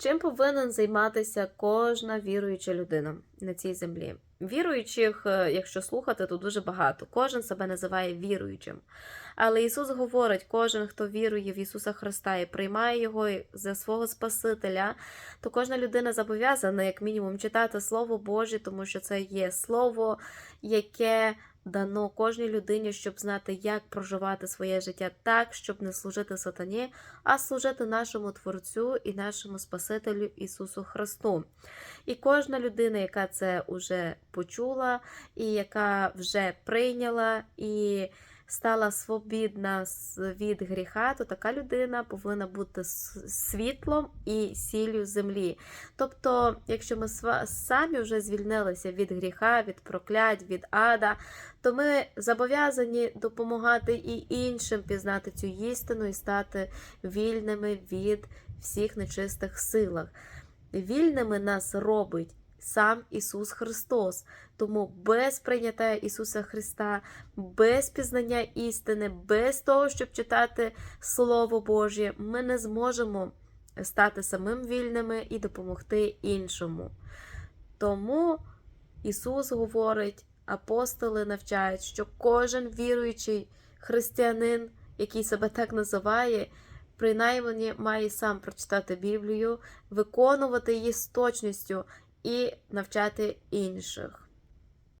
Чим повинен займатися кожна віруюча людина на цій землі? Віруючих, е, якщо слухати, то дуже багато. Кожен себе називає віруючим. Але Ісус говорить: кожен, хто вірує в Ісуса Христа і приймає Його за свого Спасителя, то кожна людина зобов'язана, як мінімум, читати Слово Боже, тому що це є Слово, яке дано кожній людині, щоб знати, як проживати своє життя так, щоб не служити сатані, а служити нашому Творцю і нашому Спасителю Ісусу Христу. І кожна людина, яка це вже почула, і яка вже прийняла і стала свобідна від гріха, то така людина повинна бути світлом і сіллю землі. Тобто, якщо ми самі вже звільнилися від гріха, від проклять, від ада, то ми зобов'язані допомагати і іншим пізнати цю істину і стати вільними від всіх нечистих силах. Вільними нас робить сам Ісус Христос. Тому без прийняття Ісуса Христа, без пізнання істини, без того, щоб читати Слово Боже, ми не зможемо стати самим вільними і допомогти іншому. Тому Ісус говорить, апостоли навчають, що кожен віруючий християнин, який себе так називає, принаймні має сам прочитати Біблію, виконувати її з точністю і навчати інших.